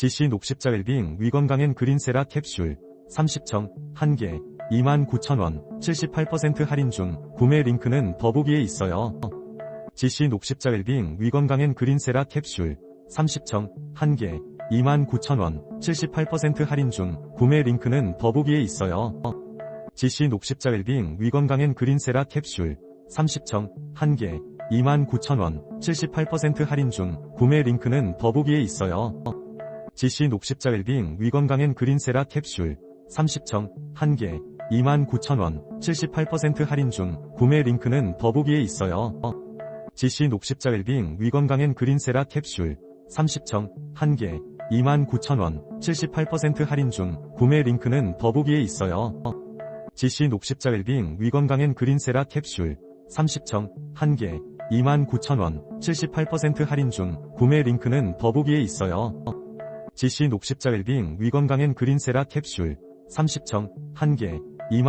GC 녹십자 웰빙 위건강엔 그린세라 캡슐 30청 1개 29,000원 78% 할인 중 구매 링크는 더보기에 있어요. GC 녹십자 웰빙 위건강엔 그린세라 캡슐 30청 1개 29,000원 78% 할인 중 구매 링크는 더보기에 있어요. GC 녹십자 웰빙 위건강엔 그린세라 캡슐 30청 1개 29,000원 78% 할인 중 구매 링크는 더보기에 있어요. GC 녹십자 웰빙 위건강엔 그린세라 캡슐 30청 1개 29,000원 78% 할인 중 구매 링크는 더보기에 있어요. GC 녹십자 웰빙 위건강엔 그린세라 캡슐 30청 1개 29,000원 78% 할인 중 구매 링크는 더보기에 있어요. GC 녹십자 웰빙 위건강엔 그린세라 캡슐 30청 1개 29,000원 78% 할인 중 구매 링크는 더보기에 있어요. GC 녹십자 웰빙 위건강엔 그린세라 캡슐 30청 1개